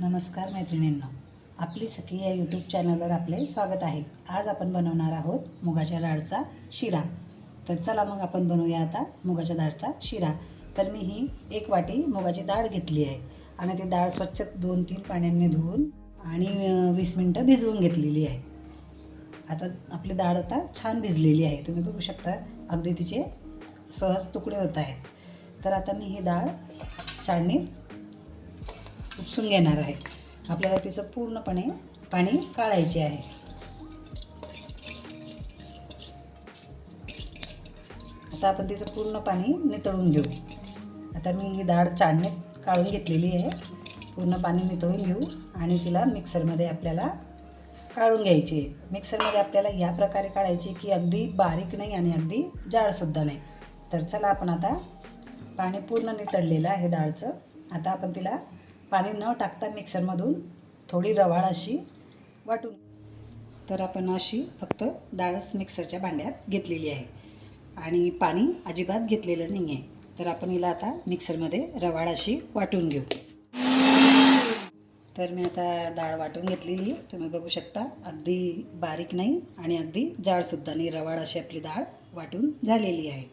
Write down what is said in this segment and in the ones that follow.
नमस्कार मैत्रिणींना. आपली सखी या यूट्यूब चॅनलवर आपले स्वागत आहे. आज आपण बनवणार आहोत मुगाच्या डाळचा शिरा. तर चला मग आपण बनवूया आता मुगाच्या डाळचा शिरा. तर मी ही एक वाटी मुगाची डाळ घेतली आहे. आणि ती डाळ स्वच्छ दोन तीन पाण्याने धुवून आणि वीस मिनटं भिजवून घेतलेली आहे. आता आपली डाळ आता छान भिजलेली आहे. तुम्ही बघू शकता अगदी तिचे सहज तुकडे होत आहेत. तर आता मी ही डाळ चाळणीत उपसून घेणार आहे. आपल्याला तिचं पूर्णपणे पाणी काढायचे आहे. आता आपण तिचं पूर्ण पाणी नितळून घेऊ. आता मी ही डाळ चाळणे काढून घेतलेली आहे. पूर्ण पाणी नितळून घेऊ आणि तिला मिक्सरमध्ये आपल्याला काढून घ्यायची आहे. मिक्सरमध्ये आपल्याला या प्रकारे काढायची की अगदी बारीक नाही आणि अगदी जाडसुद्धा नाही. तर चला आपण आता पाणी पूर्ण नितळलेलं आहे डाळचं आता आपण तिला पाणी न टाकता मिक्सरमधून थोडी रवाळ अशी वाटून तर आपण अशी फक्त डाळच मिक्सरच्या भांड्यात घेतलेली आहे. आणि पाणी अजिबात घेतलेलं नाही आहे तर आपण हिला आता मिक्सरमध्ये रवाळ अशी वाटून घेऊ. तर मी आता डाळ वाटून घेतलेली आहे. तुम्ही बघू शकता अगदी बारीक नाही आणि अगदी जाडसुद्धा नाही. रवाळ अशी आपली डाळ वाटून झालेली आहे.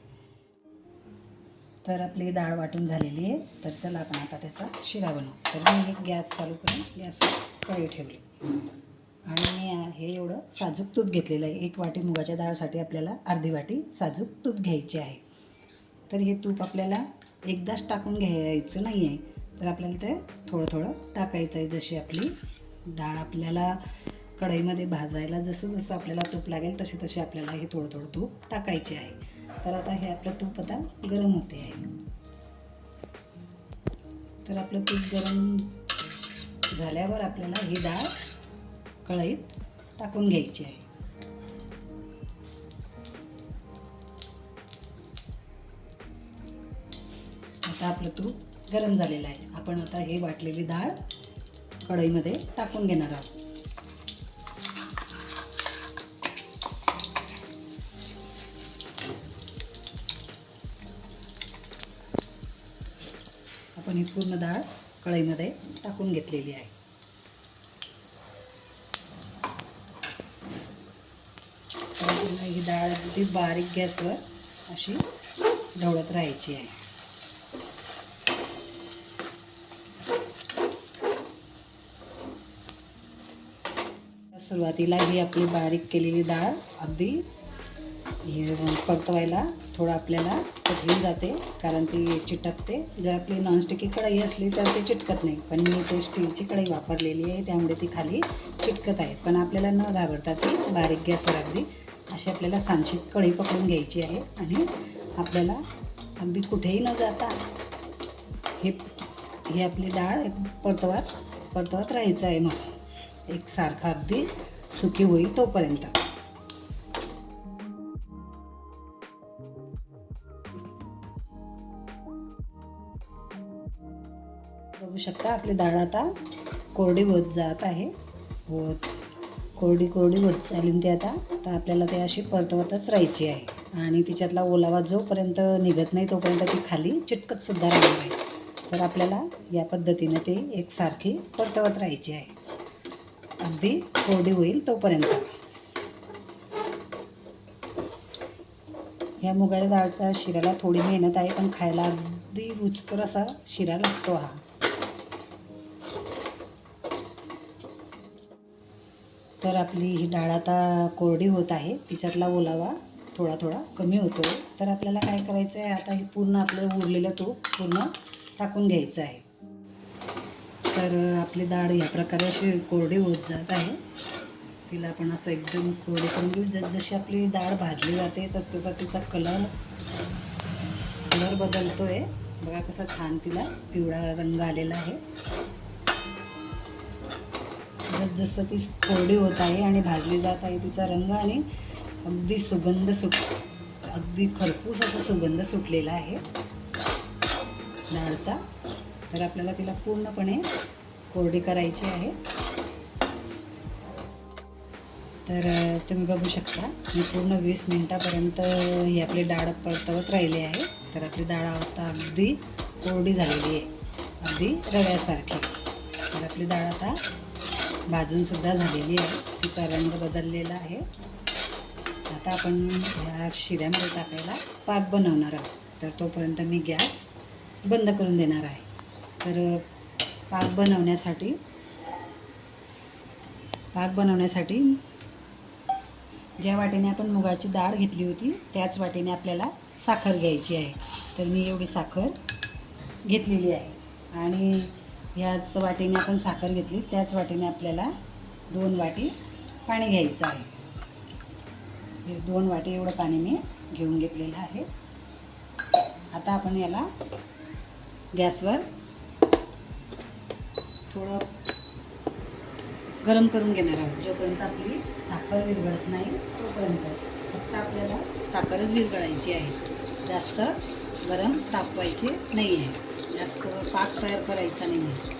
तर आपली डाळ वाटून झालेली आहे. तर चला आपण आता त्याचा शिरा बनवू. तर मी एक गॅस चालू करून गॅसवर कळी ठेवली. आणि मी हे एवढं साजूक तूप घेतलेलं आहे. एक वाटी मुगाच्या डाळसाठी आपल्याला अर्धी वाटी साजूक तूप घ्यायची आहे. तर हे तूप आपल्याला एकदाच टाकून घ्यायचं नाही आहे तर आपल्याला ते थोडं थोडं टाकायचं आहे. जशी आपली डाळ आपल्याला कढईमध्ये भाजायला जसं जसं आपल्याला तूप लागेल तसे तसे आपल्याला हे थोडं थोडं तूप टाकायचे आहे. तर आता हे आपलं तूप आता गरम होते आहे. तर आपलं तूप गरम झाल्यावर आपल्याला ही डाळ कढईत टाकून घ्यायची आहे. आता आपलं तूप गरम झालेलं आहे. आपण आता हे वाटलेली डाळ कढईमध्ये टाकून घेणार आहोत. आपण ही पूर्ण डाळ कढईमध्ये टाकून घेतलेली आहे. ही डाळ अगदी बारीक गॅसवर अशी ढवळत राहायची आहे. सुरुवातीला ही आपली बारीक केलेली डाळ अगदी हे परतवायला थोडं आपल्याला कठीण जाते कारण ती चिटकते. जर आपली नॉनस्टिकी कढई असली तर ते चिटकत नाही. पण मी ते स्टीलची कढई वापरलेली आहे त्यामुळे ती खाली चिटकत आहे. पण आपल्याला न घाबरता ती बारीक गॅसवर अगदी अशी आपल्याला सांशीत कढई पकडून घ्यायची आहे. आणि आपल्याला अगदी कुठेही न जाता हे हे आपली डाळ एक परतवत परतवत राहायचं आहे मग. एक सारखा अगदी सुकी होईल तोपर्यंत. बघू शकता आपली डाळ आता कोरडी होत जात आहे. होत. कोरडी कोरडी होत चालली ती आता. तर आपल्याला ते अशी परतवतच राहायची आहे. आणि तिच्यातला ओलावा जोपर्यंत निघत नाही तोपर्यंत ती खाली चिटकतसुद्धा राहणार आहे. तर आपल्याला या पद्धतीने ते एकसारखी परतवत राहायची आहे. अगदी कोरडी होईल तोपर्यंत. या मुगाच्या डाळचा शिऱ्याला थोडी मेहनत आहे पण खायला अगदी रुचकर असा शिरा लागतो हा. तर आपली ही डाळ आता कोरडी होत आहे. तिच्यातला ओलावा थोडा थोडा कमी होतो तर आपल्याला काय करायचं आहे आता हे पूर्ण आपलं उरलेलं तूप पूर्ण टाकून घ्यायचं आहे. तर आपली डाळ या प्रकारे अशी कोरडी होत जात आहे. तिला आपण असं एकदम कोरडी करून घेऊ. जस जशी आपली डाळ भाजली जाते तस तसा तिचा कलर कलर बदलतो आहे बघा कसा छान तिला पिवळा रंग आलेला आहे. जस जसं ती कोरडी होत आहे आणि भाजली जात आहे तिचा रंग आणि अगदी सुगंध सुट अगदी खरपूस असा सुगंध सुटलेला आहे. डाळचा. तर आपल्याला तिला पूर्णपणे कोरडी करायची आहे. तर तुम्ही बघू शकता मी पूर्ण वीस मिनटापर्यंत ही आपली डाळ परतवत राहिली आहे. तर आपली डाळ आता अगदी कोरडी झालेली आहे. अगदी रव्यासारखी. तर आपली डाळ आता भाजूनसुद्धा झालेली आहे. तिचा रंग बदललेला आहे. आता आपण ह्या शिऱ्यामध्ये टाकायला पाक बनवणार आहोत. तर तोपर्यंत मी गॅस बंद करून देणार आहे. तर पाक बनवण्यासाठी पाक बनवण्यासाठी ज्या वाटेने आपण मुगाची डाळ घेतली होती त्याच वाटेने आपल्याला साखर घ्यायची आहे. तर मी एवढी साखर घेतलेली आहे. आणि ह्याच वाटीने आपण साखर घेतली त्याच वाटीने आपल्याला दोन वाटी पाणी घ्यायचं आहे. हे दोन वाटी एवढं पाणी मी घेऊन घेतलेलं आहे. आता आपण याला गॅसवर थोडं गरम करून घेणार आहोत. जोपर्यंत आपली साखर विरघळत नाही तोपर्यंत फक्त आपल्याला साखरच विरघळायची आहे. जास्त गरम तापवायची नाही आहे जास्त पाक तयार करायचा नाही आहे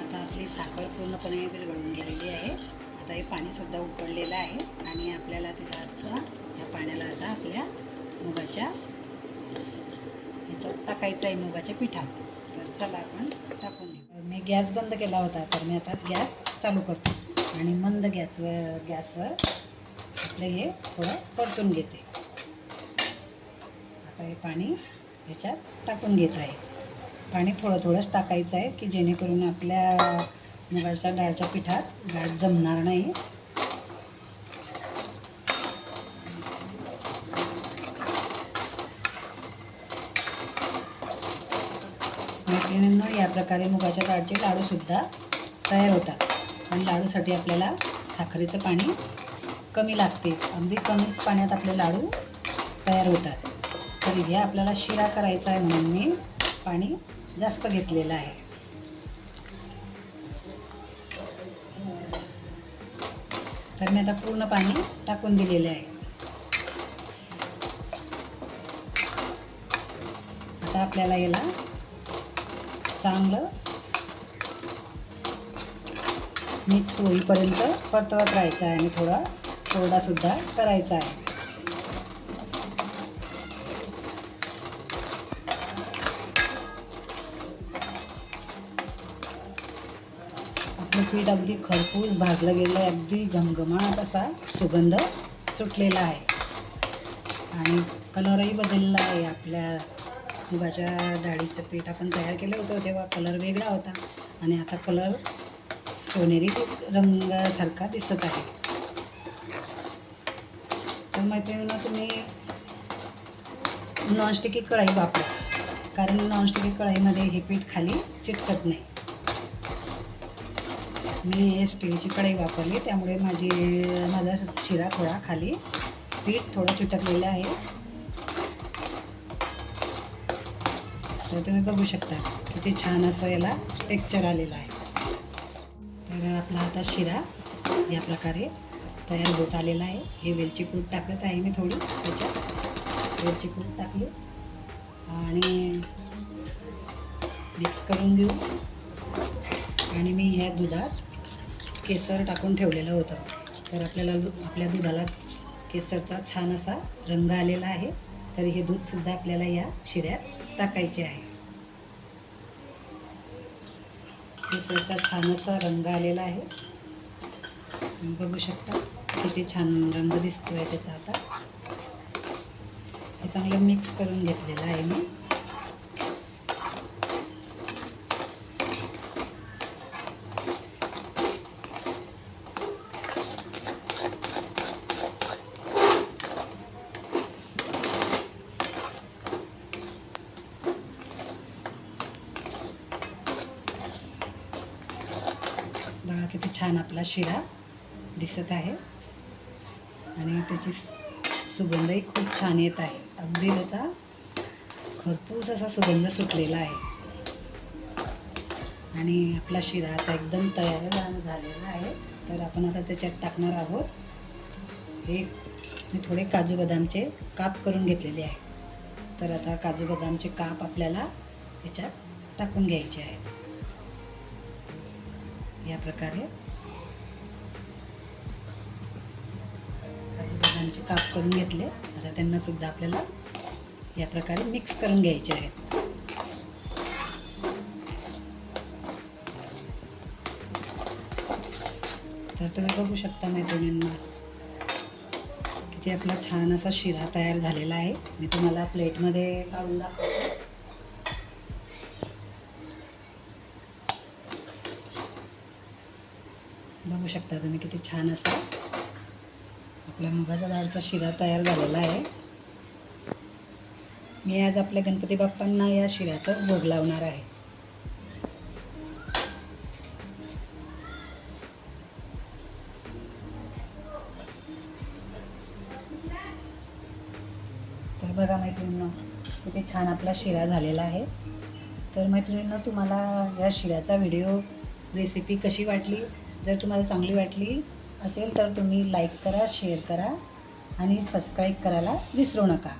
आता आपली साखर पूर्णपणे विरघळून गेलेली आहे. आता हे पाणीसुद्धा उकळलेलं आहे आणि आपल्याला तिला आता या पाण्याला आता आपल्या मुगाच्या ह्याच्यात टाकायचं आहे मुगाच्या पिठात. तर चला आपण टाकून घेऊ. मी गॅस बंद केला होता तर मी आता गॅस चालू करतो आणि मंद गॅसवर गॅसवर आपलं हे थोडं परतून घेते. आता हे पाणी. ह्याच्यात टाकून घेत आहे. पाणी थोडं थोडंच टाकायचं आहे की जेणेकरून आपल्या मुगाच्या डाळच्या पिठात गाठ जमणार नाही. मैत्रिणींनो या प्रकारे मुगाच्या डाळचे लाडूसुद्धा तयार होतात. आणि लाडूसाठी आपल्याला साखरेचं पाणी कमी लागते. अगदी कमीच पाण्यात आपले लाडू तयार होतात. तर हे आपल्याला शिरा करायचा आहे म्हणून मी पाणी जास्त घेतलेलं आहे. तर मी आता पूर्ण पाणी टाकून दिलेले आहे. आता आपल्याला याला चांगलं मिक्स होईपर्यंत परतवत राहायचं आहे आणि थोडा कोरडासुद्धा करायचा आहे. पीठ अगदी खरपूस भाजलं गेलं आहे. अगदी घमघमाट असा सुगंध सुटलेला आहे. आणि कलरही बदलला आहे. आपल्या मुगाच्या डाळीचं पीठ आपण तयार केलं होतं तेव्हा कलर वेगळा होता. आणि आता कलर सोनेरी रंगासारखा दिसत आहे. तर मैत्रिणींना तुम्ही नॉनस्टिकी कढाई वापरा. कारण नॉनस्टिकी कढाईमध्ये हे पीठ खाली चिटकत नाही. मी हे स्टीलची कढई वापरली त्यामुळे माझी माझा शिरा थोडा खाली पीठ थोडं चिटकलेलं आहे. तर तुम्ही बघू शकता किती छान असं याला टेक्चर आलेलं आहे. तर आपला आता शिरा या प्रकारे तयार होत आलेला आहे. हे वेलची पूड टाकत आहे मी थोडी त्याच्यात वेलची पूड टाकली. आणि मिक्स करून घेऊ. आणि मी ह्या दुधात केसर टाकून ठेवलेलं होतं. तर आपल्याला आपल्या दुधाला केसरचा छान असा रंग आलेला आहे. तर हे दूधसुद्धा आपल्याला या शिऱ्यात टाकायचे आहे. केसरचा छान असा रंग आलेला आहे. बघू शकता किती छान रंग दिसतो आहे त्याचा आता. हे चांगलं मिक्स करून घेतलेलं आहे मी बघा किती छान आपला शिरा दिसत आहे. आणि त्याची सुगंधही खूप छान येत आहे. अगदी त्याचा खरपूस असा सुगंध सुटलेला आहे. आणि आपला शिरा आता एकदम तयार झालेला आहे. तर आपण आता त्याच्यात टाकणार आहोत. हे मी थोडे काजू बदामचे काप करून घेतलेले आहे. तर आता काजू बदामचे काप आपल्याला याच्यात टाकून घ्यायचे आहेत. या प्रकारे. काजू काप करून घेतले. आता त्यांना सुद्धा आपल्याला या प्रकारे मिक्स करून घ्यायचे आहेत. तर तुम्ही बघू शकता मैत्रिणींना किती आपला छान असा शिरा तयार झालेला आहे. मी तुम्हाला प्लेटमध्ये काढून दाखवतो. बघू शकता तुम्ही किती छान असा आपल्या मुगाच्या डाळचा शिरा तयार झालेला आहे. मी आज आपल्या गणपती बाप्पांना या शिऱ्याचाच भोग लावणार आहे. तर बघा मैत्रिणींनो किती छान आपला शिरा झालेला आहे. तर मैत्रिणींनो तुम्हाला या शिऱ्याचा व्हिडिओ रेसिपी कशी वाटली? जर तुम्हाला चांगली वाटली असेल तर तुम्ही लाईक करा शेअर करा आणि सबस्क्राईब करायला विसरू नका.